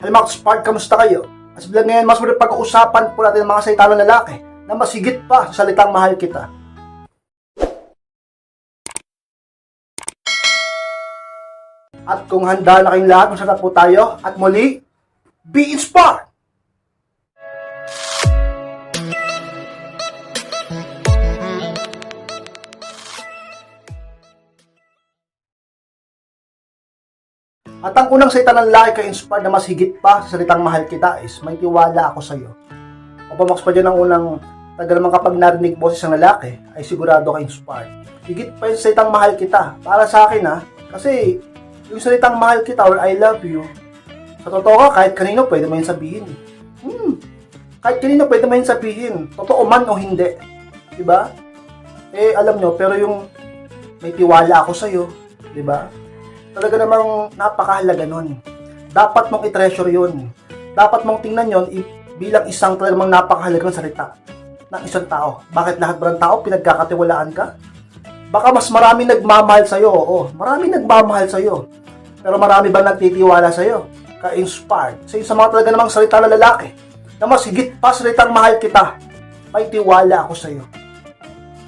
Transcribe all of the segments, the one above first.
Hello mga Spark, kamusta kayo? As vlog ngayon, mas muli pag-uusapan po natin ang mga salita ng lalaki na mas higit pa sa salitang mahal kita. At kung handa na kayong lahat, masarap po tayo. At muli, be inspired! At ang unang salita ng lalaki kay inspired na mas higit pa sa salitang mahal kita is may tiwala ako sa iyo. Mapamax pa dyan ang unang tagal naman kapag narinig boses ng lalaki ay sigurado ka inspired. Higit pa yung salitang mahal kita. Para sa akin ha, kasi yung salitang mahal kita or I love you, sa totoo ka, kahit kanino pwede mo yun sabihin. Hmm, kahit kanino pwede mo yun sabihin. Totoo man o hindi. Diba? Eh, alam nyo, pero yung may tiwala ako sa'yo, di ba? Talaga namang napakahalaga nun. Dapat mong i-treasure yun. Dapat mong tingnan yon bilang isang talaga namang napakahalagang salita ng isang tao. Bakit lahat ba ng tao pinagkakatiwalaan ka? Baka mas marami nagmamahal sa'yo, oo. Marami nagmamahal sa'yo. Pero marami ba nagtitiwala sa'yo? Ka-inspired. Sa sa mga talaga namang salita ng lalaki na mas higit pa sa salitang mahal kita, may tiwala ako sa'yo.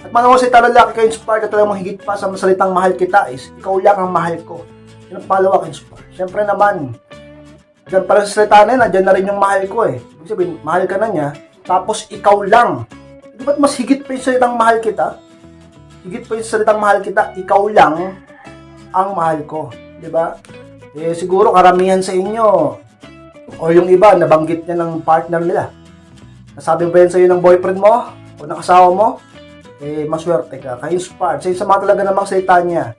At mga salita ng lalaki ka-inspired at talagang higit pa sa salitang mahal kita is, ikaw lang ang mahal ko. Ang pangalawa ka-inspired. Siyempre naman, dyan pala sa salita na yun, nandyan na rin yung mahal ko eh. Ibig sabihin, mahal ka na niya, tapos ikaw lang. Di ba't mas higit pa yung salitang mahal kita? Higit pa yung salitang mahal kita, ikaw lang ang mahal ko. Di ba? Eh, siguro karamihan sa inyo, o yung iba, nabanggit niya ng partner nila. Nasabi ba yan sa'yo ng boyfriend mo? O ng asawa mo? Eh, maswerte ka. Ka-inspired. Sa sa mga talaga namang salita niya.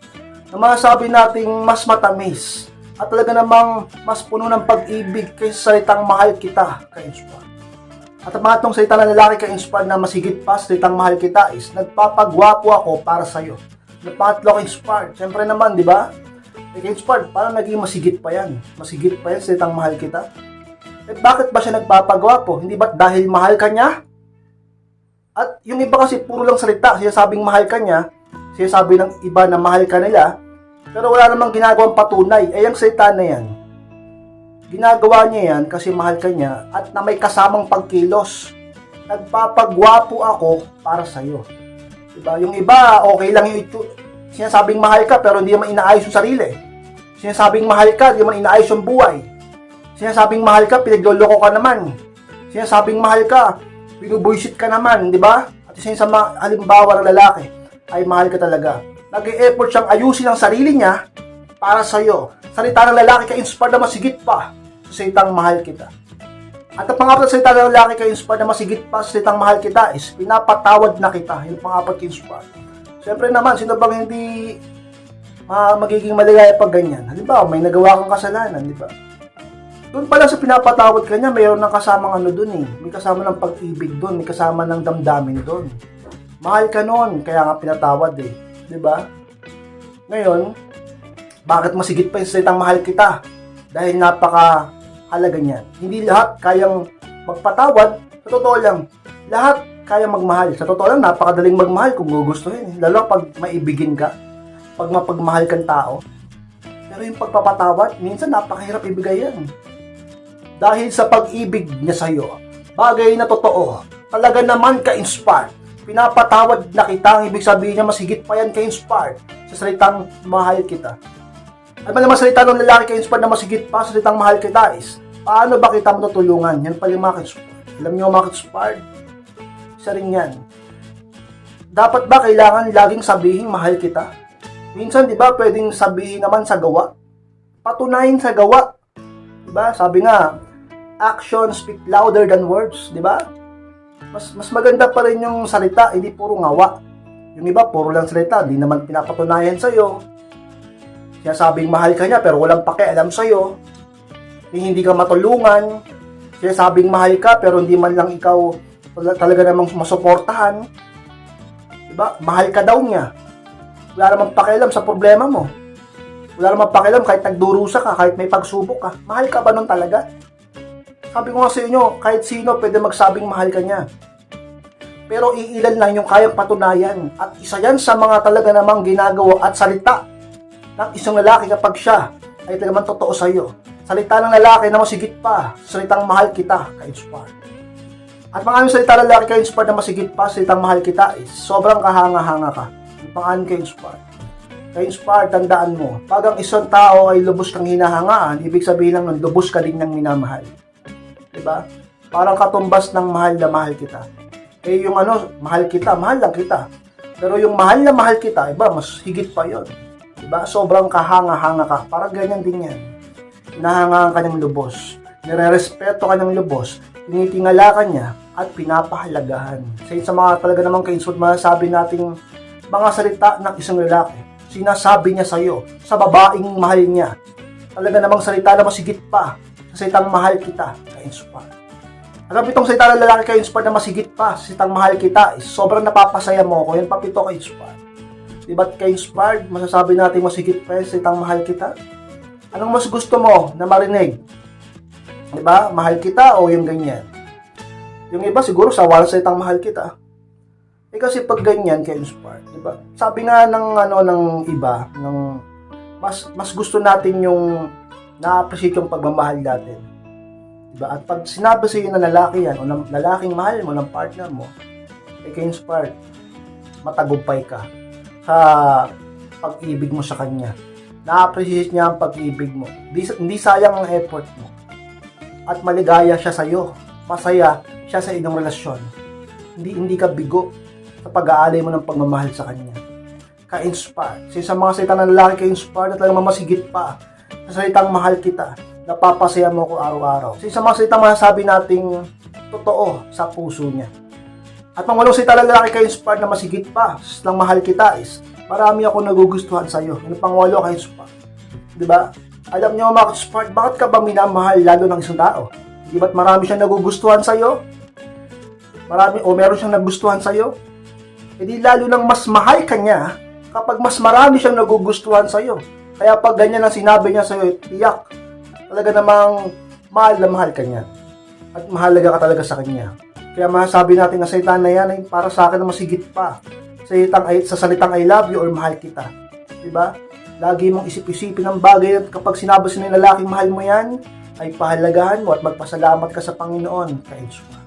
Na masasabi nating mas matamis. At talaga namang mas puno ng pag-ibig kaysa sa salitang mahal kita. Ka-inspired. At ang mga itong salita ng lalaki ka-inspired na mas higit pa sa salitang mahal kita is nagpapagwapo ako para sa'yo. At pangatlo ka-inspired. Siyempre naman, di ba? Eh, ka-inspired, parang naging masigit pa yan. Masigit pa yan sa salitang mahal kita. Eh, bakit ba siya nagpapagwapo? Hindi ba dahil mahal ka niya? At yung iba kasi puro lang salita, sinasabing mahal ka niya, sinasabi ng iba na mahal ka nila, pero wala namang ginagawang patunay. Eh, yung salita na yan, ginagawa niya yan kasi mahal ka niya at na may kasamang pagkilos. Nagpapagwapo ako para sa'yo. Diba? Yung iba, okay lang yung ito. Sinasabing mahal ka pero hindi naman inaayos yung sarili. Sinasabing mahal ka, hindi naman inaayos yung buhay. Sinasabing mahal ka, pinagloloko ka naman. Sinasabing mahal ka, binubuisit ka naman, di ba? At isa sa mga halimbawa ng lalaki, ay mahal ka talaga. Nag-e-effort siyang ayusin ang sarili niya para sa iyo. Salita ng lalaki ka-inspired na masigit pa sa salitang mahal kita. At ang pangapat na salita ng lalaki ka-inspired na masigit pa sa salitang mahal kita is pinapatawad na kita. Yung pangapat ka-inspired. Siyempre naman, sino bang hindi ma magiging maligaya pag ganyan? Halimbawa, may nagawa kang kasalanan, di ba? Doon pala sa pinapatawad ka niya, mayroon ng kasamang ano doon eh. May kasama ng pag-ibig doon, may kasama ng damdamin doon. Mahal ka noon, kaya nga pinatawad eh. 'Di ba? Ngayon, bakit masigit pa yung salitang mahal kita? Dahil napaka halaga niyan. Hindi lahat kayang magpatawad, sa totoo lang. Lahat kaya magmahal. Sa totoo lang, napakadaling magmahal kung gugustuhin. Lalo pag maibigin ka, pag mapagmahal kang tao. Pero yung pagpapatawad, minsan napakahirap ibigay yan dahil sa pag-ibig niya sa iyo. Bagay na totoo, talaga naman ka-inspired. Pinapatawad na kita, ang ibig sabihin niya mas higit pa yan ka-inspired sa salitang mahal kita. At naman salita ng lalaki ka-inspired na mas higit pa sa salitang mahal kita is, paano ba kita matutulungan? Yan pala yung mga ka-inspired. Alam niyo mga ka-inspired? Isa rin yan. Dapat ba kailangan laging sabihin mahal kita? Minsan, di ba, pwedeng sabihin naman sa gawa? Patunayin sa gawa. Di ba? Sabi nga, actions speak louder than words, di ba? Mas mas maganda pa rin yung salita, hindi puro ngawa. Yung iba, puro lang salita, di naman pinapatunayan sa'yo. Sinasabing mahal ka niya, pero walang pakialam sa'yo. Yung hindi ka matulungan. Sinasabing mahal ka, pero hindi man lang ikaw tal- talaga namang masuportahan. Diba? Mahal ka daw niya. Wala namang pakialam sa problema mo. Wala namang pakialam kahit nagdurusa ka, kahit may pagsubok ka. Mahal ka ba nun talaga? Sabi ko nga sa inyo, kahit sino pwede magsabing mahal ka niya. Pero iilan lang yung kayang patunayan. At isa yan sa mga talaga namang ginagawa at salita ng isang lalaki kapag siya ay talagang totoo sa iyo. salita ng lalaki na masigit pa, sa salitang mahal kita, ka-inspired. At mga salita ng lalaki ka-inspired na masigit pa, sa salitang mahal kita, is sobrang kahanga-hanga ka. Yung pangalan ka-inspired. Ka-inspired, tandaan mo, pag ang isang tao ay lubos kang hinahangaan, ibig sabihin lang nun, lubos ka din ng minamahal. Diba? Parang katumbas ng mahal na mahal kita. Eh yung ano, mahal kita, mahal lang kita. Pero yung mahal na mahal kita, iba, mas higit pa yon. Diba? Sobrang kahanga-hanga ka. Parang ganyan din yan. Hinahangaan ka ng lubos. Nire-respeto ka ng lubos. Tinitingala ka niya at pinapahalagahan. Sa sa mga talaga namang kainsod, masasabi nating mga salita ng isang lalaki. Sinasabi niya sa'yo, sa babaeng mahal niya. Talaga namang salita na masigit pa sa salitang mahal kita, ka-inspire. Alam itong salita ng lalaki ka-inspire na masigit pa sa salitang mahal kita, is sobrang napapasaya mo ko, yan papito ka-inspire. Diba't ka-inspired, masasabi natin masigit pa sa salitang mahal kita? Anong mas gusto mo na marinig? Diba? Mahal kita o yung ganyan? Yung iba siguro sa wala sa salitang mahal kita. Eh kasi pag ganyan ka-inspired, diba? Sabi nga ng ano ng iba, ng mas mas gusto natin yung na-appreciate yung pagmamahal natin. Diba? At pag sinabi sa iyo ng lalaki yan, o ng lalaking mahal mo, ng partner mo, ay ka-inspired, matagumpay ka sa pag-ibig mo sa kanya. Na-appreciate niya ang pag-ibig mo. Hindi, hindi sayang ang effort mo. At maligaya siya sa iyo. Masaya siya sa inyong relasyon. Hindi, hindi ka bigo sa pag-aalay mo ng pagmamahal sa kanya. Ka-inspire. Sa sa mga salita ng lalaki, ka-inspire na talagang mamasigit pa sa salitang mahal kita, napapasaya mo ko araw-araw. Sa isang mga salitang masasabi nating totoo sa puso niya. At pang walong salita lalaki ka-inspire na masigit pa salitang mahal kita is marami ako nagugustuhan sa iyo. Yung pang walo ka-inspire. Di ba? Alam niyo mga ka-inspire, bakit ka ba minamahal lalo ng isang tao? Di ba't marami siyang nagugustuhan sa iyo? Marami, o meron siyang nagustuhan sa iyo? E di lalo nang mas mahal ka niya kapag mas marami siyang nagugustuhan sa iyo. Kaya pag ganyan ang sinabi niya sa iyo, tiyak, talaga namang mahal na mahal ka niya. At mahalaga ka talaga sa kanya. Kaya masasabi natin na salita na yan ay para sa akin na masigit pa. Sa salitang, sa salitang I love you or mahal kita. Diba? Lagi mong isip-isipin ang bagay at kapag sinabi sa ng lalaking mahal mo yan, ay pahalagahan mo at magpasalamat ka sa Panginoon. Ka-inspire.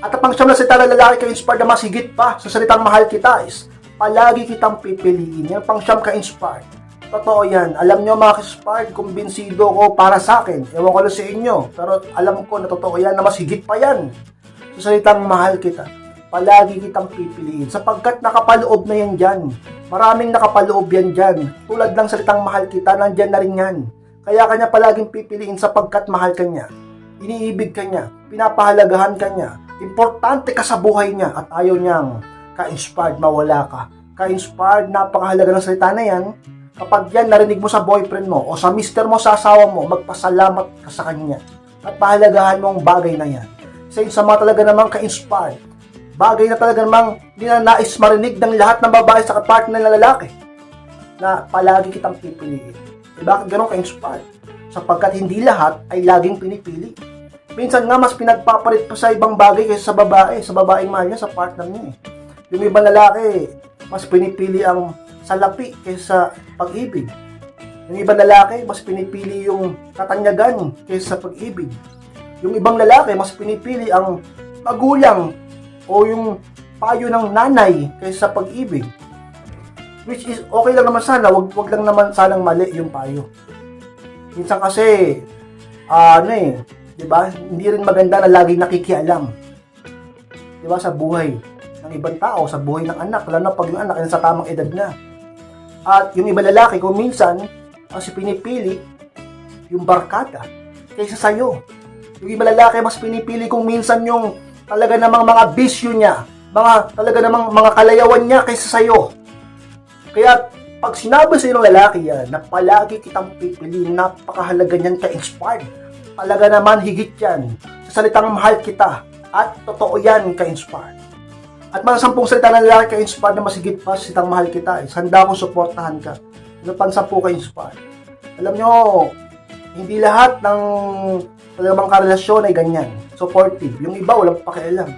At ang pangsyam na salita ng lalaki ka-inspire na masigit pa sa salitang mahal kita is palagi kitang pipiliin. Yan pang siyam ka-inspire. Totoo yan. Alam nyo mga ka-inspired, kumbinsido ko para sa akin. Ewan ko lang sa inyo. Pero alam ko na totoo yan na mas higit pa yan. Sa salitang mahal kita. Palagi kitang pipiliin. Sapagkat nakapaloob na yan dyan. Maraming nakapaloob yan dyan. Tulad ng salitang mahal kita, nandyan na rin yan. Kaya kanya palaging pipiliin sapagkat mahal ka niya. Iniibig ka niya. Pinapahalagahan ka niya. Importante ka sa buhay niya at ayaw niyang ka-inspired mawala ka. Ka-inspired, napakahalaga ng salita na yan. Kapag yan narinig mo sa boyfriend mo o sa mister mo sa asawa mo, magpasalamat ka sa kanya. At pahalagahan mo ang bagay na yan. Sa sa mga talaga namang ka-inspired, bagay na talaga namang hindi na nais marinig ng lahat ng babae sa partner ng lalaki na palagi kitang pipiliin. E bakit ganun ka-inspired? Sapagkat hindi lahat ay laging pinipili. Minsan nga mas pinagpapalit pa sa ibang bagay kaysa sa babae, sa babaeng mahal niya, sa partner niya eh. Yung ibang lalaki, mas pinipili ang salapi kaysa sa pag-ibig. Yung ibang lalaki, mas pinipili yung katanyagan kaysa sa pag-ibig. Yung ibang lalaki, mas pinipili ang magulang o yung payo ng nanay kaysa sa pag-ibig. Which is, okay lang naman sana, wag, wag lang naman sanang mali yung payo. Minsan kasi, ah, ano eh, di ba? Hindi rin maganda na laging nakikialam. Di ba? Sa buhay ng ibang tao, sa buhay ng anak, lalo na pag yung anak ay nasa tamang edad na. At yung ibang lalaki, kung minsan, kasi pinipili yung barkada kaysa sa'yo. Yung ibang lalaki, mas pinipili kung minsan yung talaga namang mga bisyo niya, mga talaga namang mga kalayawan niya kaysa sa'yo. Kaya pag sinabi sa ng lalaki yan, na palagi kitang pipiliin, napakahalaga niyan ka-inspired. Talaga naman higit yan. Sa salitang mahal kita. At totoo yan ka-inspired. At mga sampung salita ng lalaki ka-inspired na masigit pa sa salitang mahal kita. Is handa akong suportahan ka. Ano pang sampu ka-inspired. Alam nyo, hindi lahat ng talagang karelasyon ay ganyan. Supportive. Yung iba, walang pakialam.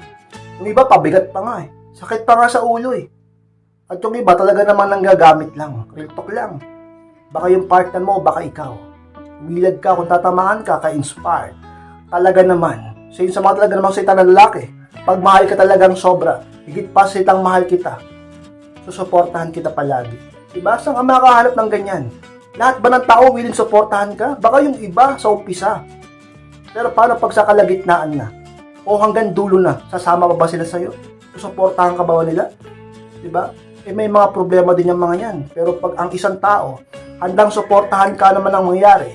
Yung iba, pabigat pa nga eh. Sakit pa nga sa ulo eh. At yung iba talaga naman nang gagamit lang. Real talk lang. Baka yung partner mo, baka ikaw. Umilad ka, kung tatamaan ka, ka-inspired. Talaga naman, sa sa mga talaga namang salita ng lalaki, pag mahal ka talagang sobra, higit pa sa salitang mahal kita, susuportahan kita palagi. Diba? Saan ka makahanap ng ganyan? Lahat ba ng tao willing suportahan ka? Baka yung iba sa umpisa. Pero paano pag sa kalagitnaan na? O hanggang dulo na, sasama pa ba sila sa'yo? Susuportahan ka ba nila? Diba? Eh may mga problema din yung mga yan. Pero pag ang isang tao, handang suportahan ka naman ang mangyari,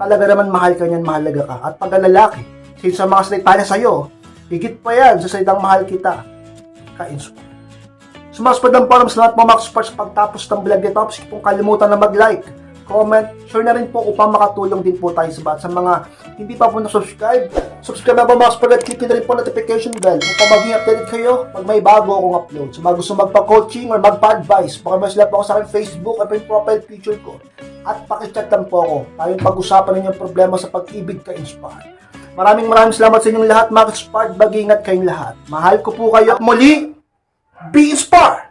talaga naman mahal ka niyan, mahalaga ka. At pag lalaki, since sa mga salita niya sa'yo, higit pa yan sa salitang mahal kita, ka-inspire. Sumaspad ng forum sa lahat po mga sports pagtapos ng vlog nito. Please kung kalimutan na mag-like, comment, share na rin po upang makatulong din po tayo sa bat. Sa mga hindi pa po na-subscribe, subscribe na po mga sports at click na rin po notification bell upang maging updated kayo pag may bago akong upload. Sa mga gusto magpa-coaching or magpa-advise, baka may sila po ako sa aking Facebook at yung profile picture ko. At pakichat lang po ako. Tayong pag-usapan ninyong problema sa pag-ibig ka-inspire. Maraming maraming salamat sa inyong lahat, mga inspired. Mag-ingat kayong lahat. Mahal ko po kayo. At muli, Be inspired!